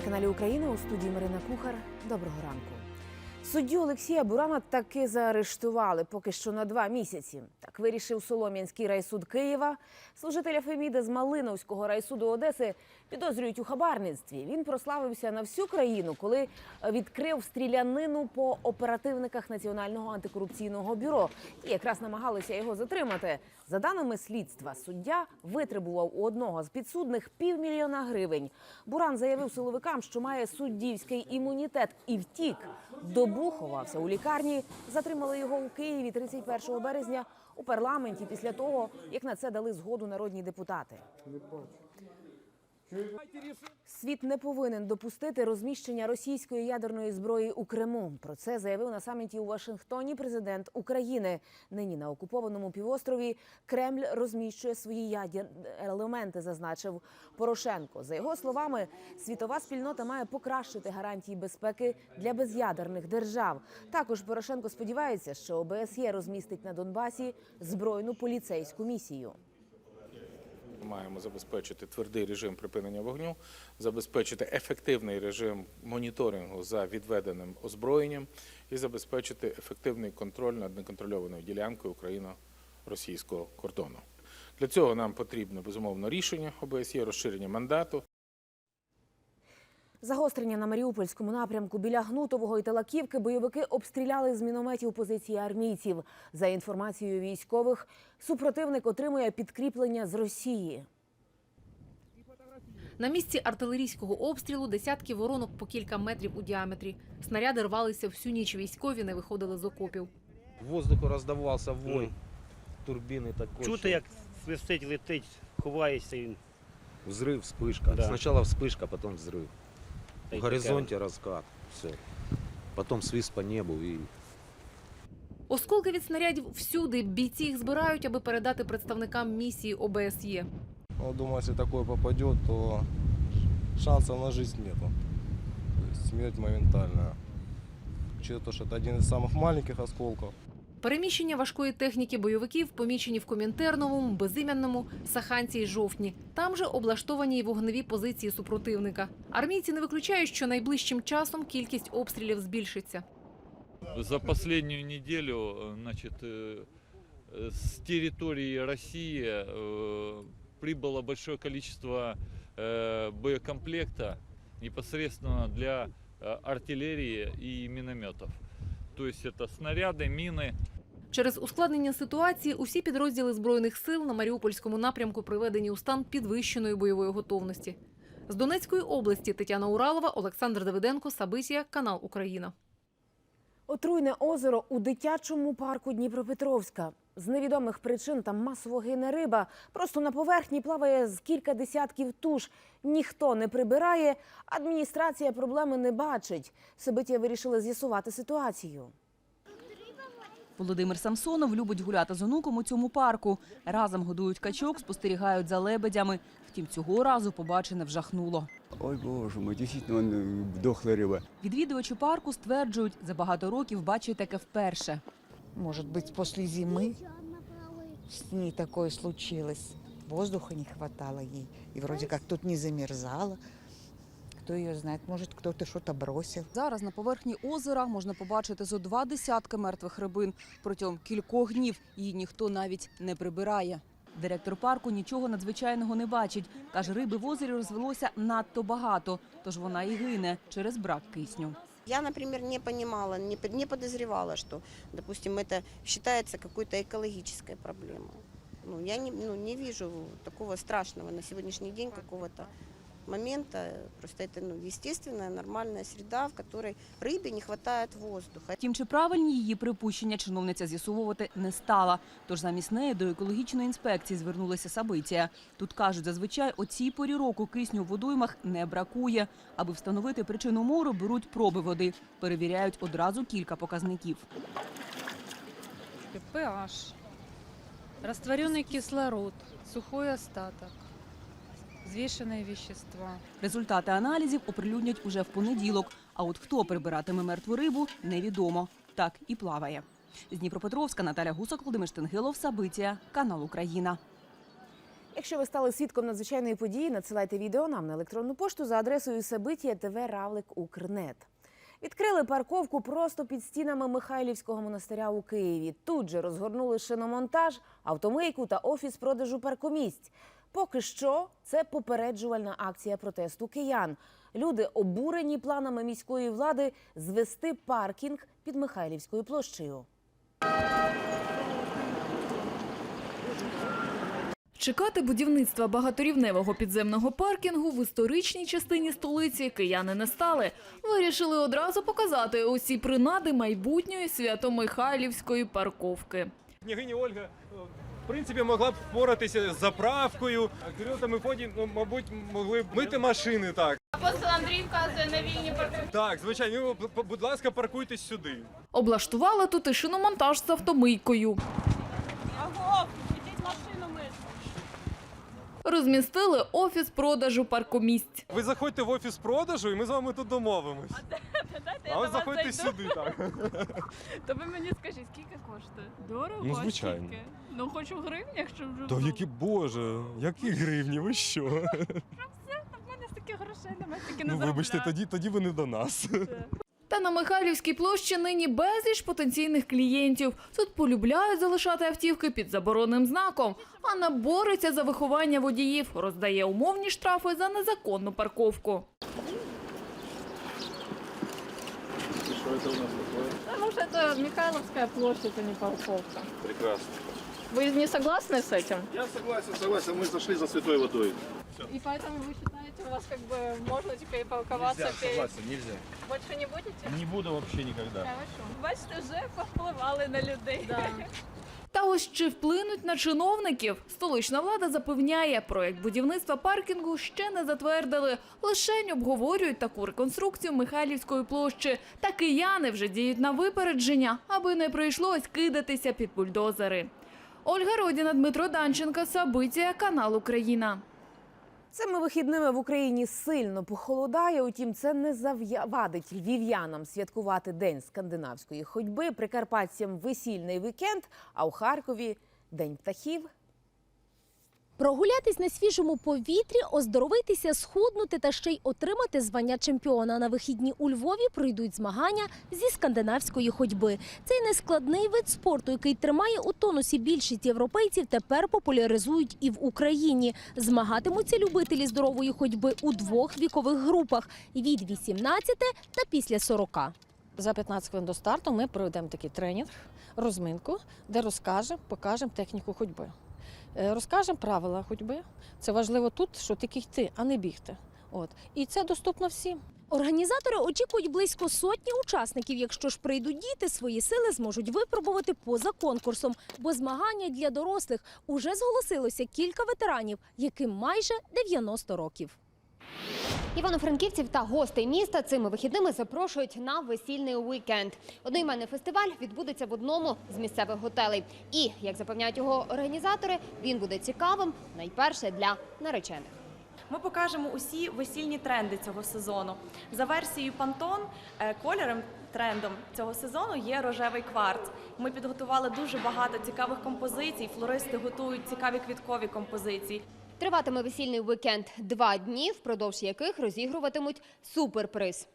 на каналі України у студії Марина Кухар. Доброго ранку. Суддю Олексія Бурана таки заарештували поки що на два місяці. Так вирішив Солом'янський райсуд Києва. Служителя Феміди з Малиновського райсуду Одеси підозрюють у хабарництві. Він прославився на всю країну, коли відкрив стрілянину по оперативниках Національного антикорупційного бюро. І якраз намагалися його затримати. За даними слідства, суддя витребував у одного з підсудних півмільйона гривень. Буран заявив силовикам, що має суддівський імунітет і втік. Добу ховався у лікарні. Затримали його у Києві 31 березня у парламенті після того, як на це дали згоду народні депутати. Світ не повинен допустити розміщення російської ядерної зброї у Криму. Про це заявив на саміті у Вашингтоні президент України. Нині на окупованому півострові Кремль розміщує свої ядерні елементи, зазначив Порошенко. За його словами, світова спільнота має покращити гарантії безпеки для безядерних держав. Також Порошенко сподівається, що ОБСЄ розмістить на Донбасі збройну поліцейську місію. Маємо забезпечити твердий режим припинення вогню, забезпечити ефективний режим моніторингу за відведеним озброєнням і забезпечити ефективний контроль над неконтрольованою ділянкою україно-російського кордону. Для цього нам потрібно безумовно рішення ОБСЄ, розширення мандату. Загострення на Маріупольському напрямку біля Гнутового і Талаківки бойовики обстріляли з мінометів позиції армійців. За інформацією військових, супротивник отримує підкріплення з Росії. На місці артилерійського обстрілу десятки воронок по кілька метрів у діаметрі. Снаряди рвалися всю ніч. Військові не виходили з окопів. В воздуху роздавався вой турбіни такої. Чути, як свистить, летить, ховаєшся і Взрив, вспишка. Да. Спочатку вспишка, потім взрив. та й В таке. горизонті розкат. Все. Потім свист по небу і Осколки від снарядів всюди. Бійці їх збирають, аби передати представникам місії ОБСЄ. Ну, думаю, если такое попадет, то шансов на жизнь нету. То есть смерть моментальная. Учитывая то, что это один из самых маленьких осколков. Переміщення важкої техніки бойовиків помічені в Комінтерновому, Безім'янному, Саханці і Жовтні. Там же облаштовані й вогневі позиції супротивника. Армійці не виключають, що найближчим часом кількість обстрілів збільшиться. За последнюю неделю э, значит, э, э, с территории России э, прибыло большое количество э, боекомплекта непосредственно для э, артиллерии и минометов. То есть это снаряды, мины, Через ускладнення ситуації усі підрозділи збройних сил на Маріупольському напрямку приведені у стан підвищеної бойової готовності. З Донецької області Тетяна Уралова, Олександр Давиденко, Сабисія, канал Україна. Отруйне озеро у дитячому парку Дніпропетровська. З невідомих причин там масово гине риба. Просто на поверхні плаває з кілька десятків туш. Ніхто не прибирає. Адміністрація проблеми не бачить. Сибиття вирішили з'ясувати ситуацію. Володимир Самсонов любить гуляти з онуком у цьому парку. Разом годують качок, спостерігають за лебедями. Втім, цього разу побачене вжахнуло. Ой, боже мой, дійсно он, дохла риба. Відвідувачі парку стверджують, за багато років бачать таке вперше. Может быть, после зимы с ней такое случилось. Воздуха не хватало ей. И вроде как тут не замерзала. Кто ее знает, может, кто-то что-то бросил. Зараз на поверхні озера можна побачити зо два десятки мертвих рибин. Протягом кількох днів її ніхто навіть не прибирає. Директор парку нічого надзвичайного не бачить. Каже, риби в озері розвелося надто багато, тож вона і гине через брак кисню. Я, например, не понимала, не, под- не подозревала, что, допустим, это считается какой-то экологической проблемой. Ну, я не, ну, не вижу такого страшного на сегодняшний день какого-то момента. Просто это ну, естественная, нормальная среда, в которой рыбе не хватает воздуха. Втім, чи правильні її припущення чиновниця з'ясовувати не стала. Тож замість неї до екологічної інспекції звернулася Сабиція. Тут кажуть, зазвичай о цій порі року кисню в водоймах не бракує. Аби встановити причину мору, беруть проби води. Перевіряють одразу кілька показників. pH, растворенный кислород, сухой остаток, взвешенные вещества. Результати аналізів оприлюднять уже в понеділок. А от хто прибиратиме мертву рибу, невідомо. Так і плаває. З Дніпропетровська Наталя Гусак, Володимир Штенгилов, Сабиція, канал Україна. Якщо ви стали свідком надзвичайної події, надсилайте відео нам на електронну пошту за адресою Сабиття ТВ Равлик Укрнет. Відкрили парковку просто під стінами Михайлівського монастиря у Києві. Тут же розгорнули шиномонтаж, автомийку та офіс продажу паркомісць. Поки що це попереджувальна акція протесту киян. Люди обурені планами міської влади звести паркінг під Михайлівською площею. Чекати будівництва багаторівневого підземного паркінгу в історичній частині столиці кияни не стали. Вирішили одразу показати усі принади майбутньої свято-михайлівської парковки. Княгиня Ольга, принципі, могла б впоратися з заправкою. А Кирил та Мефодій, ну, мабуть, могли б мити машини так. Апостол Андрій вказує на вільні парковки. Так, звичайно, ну, будь ласка, паркуйтесь сюди. Облаштували тут і шиномонтаж з автомийкою. Відіть машину мити. Розмістили офіс продажу паркомісць. Ви заходьте в офіс продажу, і ми з вами тут домовимось. А ось заходьте сюди, так. То ви мені скажіть, скільки коштує? Дорого? Ну, звичайно. Скільки? Ну, хочу в гривнях, щоб вже То було. які боже, які гривні, ви що? В мене стільки грошей немає, стільки не Ну вибачте, заробляю. тоді, тоді ви не до нас. Та на Михайлівській площі нині безліч потенційних клієнтів. Тут полюбляють залишати автівки під заборонним знаком. Анна бореться за виховання водіїв, роздає умовні штрафи за незаконну парковку. Потому что это Михайловская площадь, а не парковка. Прекрасно. Вы не согласны с этим? Я согласен, согласен. Мы зашли за святой водой. И поэтому вы считаете, у вас как бы можно теперь парковаться перед... нельзя. Больше не будете? Не буду вообще никогда. Хорошо. Бачите, вже повпливали на людей. Та ось чи вплинуть на чиновників? Столична влада запевняє, проект будівництва паркінгу ще не затвердили. Лишень обговорюють таку реконструкцію Михайлівської площі. Та кияни вже діють на випередження, аби не прийшлось кидатися під бульдозери. Ольга Родіна, Дмитро Данченко, Сабиція, канал Україна. Цими вихідними в Україні сильно похолодає. Утім, це не завадить львів'янам святкувати день скандинавської ходьби, прикарпатцям весільний вікенд, а у Харкові день птахів. Прогулятись на свіжому повітрі, оздоровитися, схуднути та ще й отримати звання чемпіона. На вихідні у Львові пройдуть змагання зі скандинавської ходьби. Цей нескладний вид спорту, який тримає у тонусі більшість європейців, тепер популяризують і в Україні. Змагатимуться любителі здорової ходьби у двох вікових групах від 18 та після 40. За 15 хвилин до старту ми проведемо такий тренінг, розминку, де розкажемо, покажемо техніку ходьби. Е, Розкажемо правила ходьби. Це важливо тут, що тільки йти, а не бігти. От. І це доступно всім. Організатори очікують близько сотні учасників. Якщо ж прийдуть діти, свої сили зможуть випробувати поза конкурсом, бо змагання для дорослих уже зголосилося кілька ветеранів, яким майже 90 років. Івано-франківців та гостей міста цими вихідними запрошують на весільний уікенд. Одноіменний фестиваль відбудеться в одному з місцевих готелей. І, як запевняють його організатори, він буде цікавим найперше для наречених. Ми покажемо усі весільні тренди цього сезону. За версією Pantone, е, кольором трендом цього сезону є рожевий кварц. Ми підготували дуже багато цікавих композицій. Флористи готують цікаві квіткові композиції. Триватиме весільний уікенд два дні, впродовж яких розігруватимуть суперприз.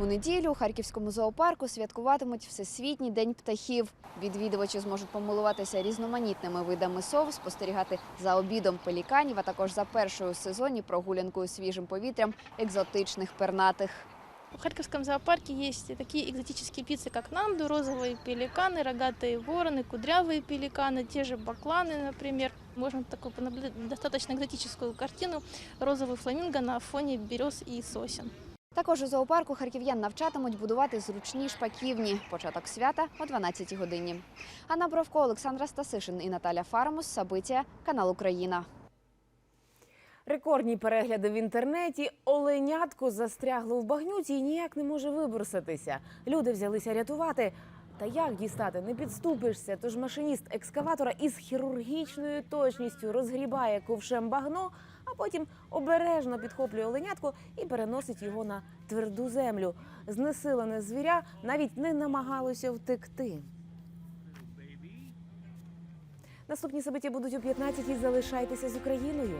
У неділю у Харківському зоопарку святкуватимуть Всесвітній день птахів. Відвідувачі зможуть помилуватися різноманітними видами сов, спостерігати за обідом пеліканів, а також за першою у сезоні прогулянкою свіжим повітрям екзотичних пернатих. В Харьковском зоопарке есть такие экзотические птицы, как нанду, розовые пеликаны, рогатые вороны, кудрявые пеликаны, те же бакланы, например. Можно такую понаблюдать достаточно экзотическую картину розовый фламинго на фоне берез и сосен. Також у зоопарку харків'ян навчатимуть будувати зручні шпаківні. Початок свята о 12 годині. Анна Бровко, Олександра Стасишин і Наталя Фарамус. Сабиття, канал Україна. Рекордні перегляди в інтернеті. Оленятко застрягло в багнюці і ніяк не може виброситися. Люди взялися рятувати. Та як дістати? Не підступишся. Тож машиніст екскаватора із хірургічною точністю розгрібає ковшем багно, а потім обережно підхоплює оленятко і переносить його на тверду землю. Знесилене звіря навіть не намагалося втекти. Наступні собиті будуть о 15-й. Залишайтеся з Україною.